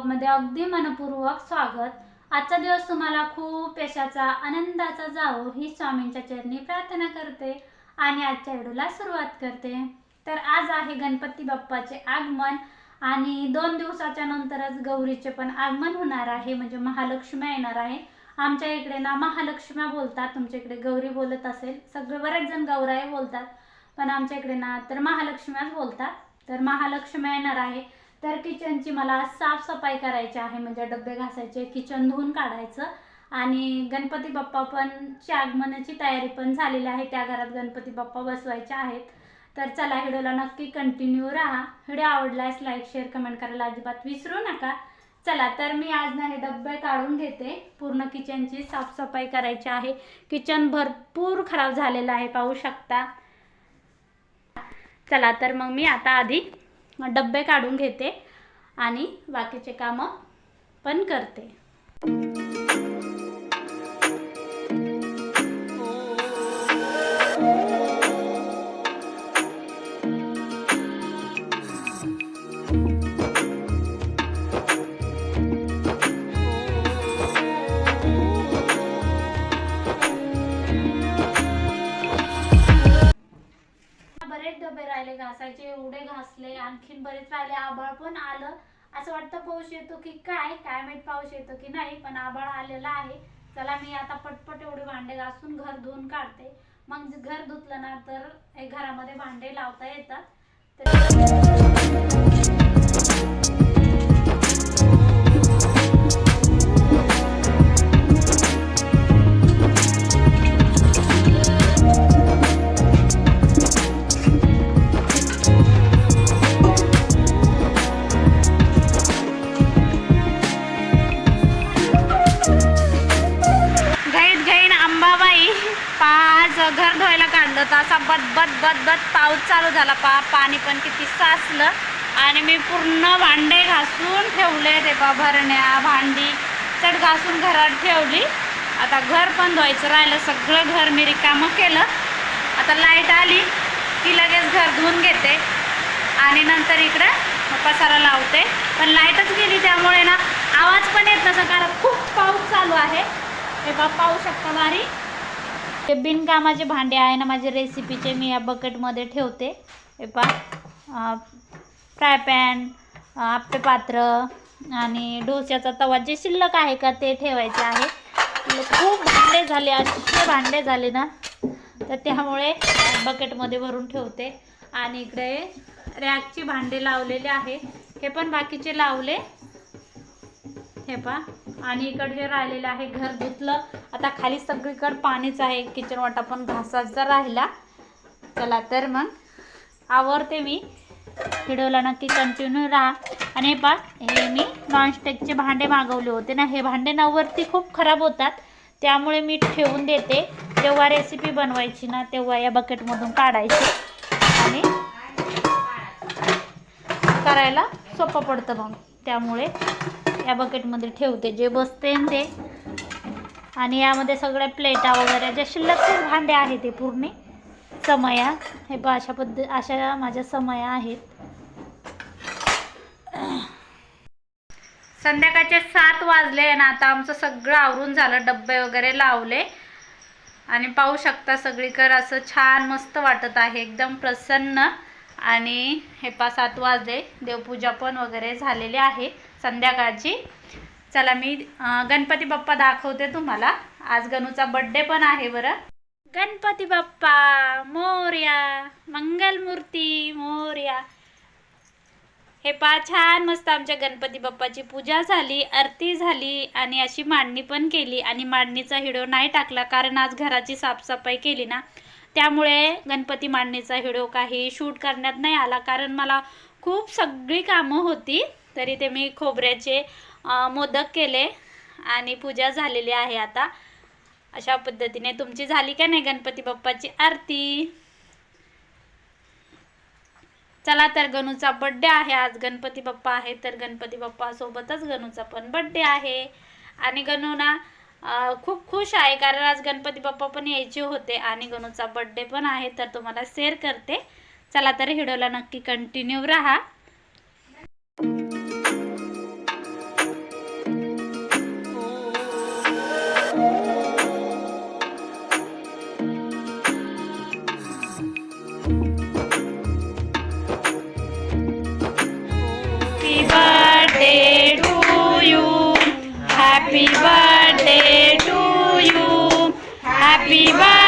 ब्लॉगमध्ये अगदी मनपूर्वक स्वागत. आजचा दिवस तुम्हाला खूप यशाचा आनंदाचा जावो ही स्वामींच्या चरणी प्रार्थना करते आणि आजच्या व्हिडिओला सुरुवात करते. तर आज आहे गणपती बाप्पाचे आगमन आणि दोन दिवसाच्या नंतरच गौरीचे पण आगमन होणार आहे. म्हणजे महालक्ष्मी येणार आहे. आमच्या इकडे ना महालक्ष्म्या बोलतात तुमच्या इकडे गौरी बोलत असेल. सगळे बरेच जण गौराई बोलतात पण आमच्या इकडे ना तर महालक्ष्म्याच बोलतात. तर महालक्ष्मी येणार आहे. तर किचनची मला साफसफाई करायची आहे म्हणजे डबे घासायचे किचन धुवून काढायचं. आणि गणपती बाप्पा पण ची आगमनाची तयारी पण झालेली आहे त्या घरात गणपती बाप्पा बसवायचे आहेत. तर चला व्हिडिओला नक्की कंटिन्यू राहा. व्हिडिओ आवडल्यास लाईक शेअर कमेंट करायला अजिबात विसरू नका. चला तर मी आज ना हे डब्बे काढून घेते. पूर्ण किचनची साफसफाई करायची आहे. किचन भरपूर खराब झालेलं आहे पाहू शकता. चला तर मग मी आता आधी डब्बे काढून घेते आणि बाकीचे कामं पण करते. बरेच डबे राहिले घासायचे एवढे घासले आणखीन बरेच राहिले. आभाळ पण आलं. असं वाटतं पाऊस येतो की काय काय पाऊस येतो की नाही पण आभाळ आलेला आहे. चला मी आता पटपट एवढे भांडे घासून घर धुवून काढते. मग घर धुतलं ना तर घरामध्ये भांडे लावता येतात. असा बदबद बदबद पाऊस चालू झाला. पा पाणी पण किती साचलं. आणि मी पूर्ण भांडे घासून ठेवले ते पा भरण्या. भांडी चट घासून घरात ठेवली. आता घर पण धुवायचं राहिलं. सगळं घर मी रिकामं केलं. आता लाइट आली की लगेच घर धुवून घेते. आणि नंतर इकडं पसारा लावते. पण लाईटच गेली त्यामुळे ना आवाज पण येत नसा कारण खूप पाऊस चालू आहे. हे बघ पाहू शकता बारी हे बिनकामाचे भांडे आहे ना माझे रेसिपीचे मी या बकेटमध्ये ठेवते. हे पा फ्राय पॅन आप्पे पात्र आणि डोस्याचा तवा जे शिल्लक आहे का ते ठेवायचे आहे. खूप भांडे झाले असे भांडे झाले ना तर त्यामुळे बकेटमध्ये भरून ठेवते. आणि इकडे रॅकची भांडे लावलेले आहे. हे पण बाकीचे लावले. हे पा आणि इकडे जे राहिलेलं आहे घर धुतलं. आता खाली सगळीकडे पाणीच आहे. किचन वाटा पण घासाचा राहिला. चला तर मग आवरते मी. व्हिडिओला नक्की कंटिन्यू राहा. आणि हे पा हे मी नॉनस्टिकचे भांडे मागवले होते ना. हे भांडे नवरती खूप खराब होतात. त्यामुळे मी ठेवून देते. जेव्हा रेसिपी बनवायची ना तेव्हा या बकेटमधून काढायची. आणि करायला सोपं पडतं मग. त्यामुळे या बकेटमध्ये ठेवते. जे बसते ते. आणि यामध्ये सगळ्या प्लेटा वगैरे जे शिल्लक भांडे आहे ते पूर्ण समया हे प अशा पद्धत अशा माझ्या समया आहेत. संध्याकाळचे सात वाजले आणि आता आमचं सगळं आवरून झालं डब्बे वगैरे लावले. आणि पाहू शकता सगळीकडे असं छान मस्त वाटत आहे एकदम प्रसन्न. आणि हे पा सात वाजले देवपूजा पण वगैरे झालेली आहे संध्याकाळची. चला मी गणपती बाप्पा दाखवते तुम्हाला. आज गणूचा बड्डे पण आहे बरं. गणपती बाप्पा मोर्या मंगलमूर्ती मोर्या. हे पा छान मस्त आमच्या गणपती बाप्पाची पूजा झाली आरती झाली आणि अशी मांडणी पण केली. आणि मांडणीचा हिडो नाही टाकला कारण आज घराची साफसफाई केली ना. त्यामुळे गणपती मांडणीचा हिडो काही शूट करण्यात नाही आला कारण मला खूप सगळी कामं होती. तरी ते मी खोबऱ्याचे मोदक केले आणि पूजा झालेली आहे आता. अशा पद्धतीने तुमची झाली का नाही गणपती बाप्पाची आरती? चला तर गणूचा बड्डे आहे. आज गणपती बाप्पा आहे तर गणपती बाप्पा सोबतच गणूचा पण बड्डे आहे. आणि गणू ना खूप खुश आहे कारण आज गणपती बाप्पा पण यायचे होते आणि गणूचा बड्डे पण आहे तर तुम्हाला शेअर करते. चला तर व्हिडिओला नक्की कंटिन्यू राहा. Happy birthday.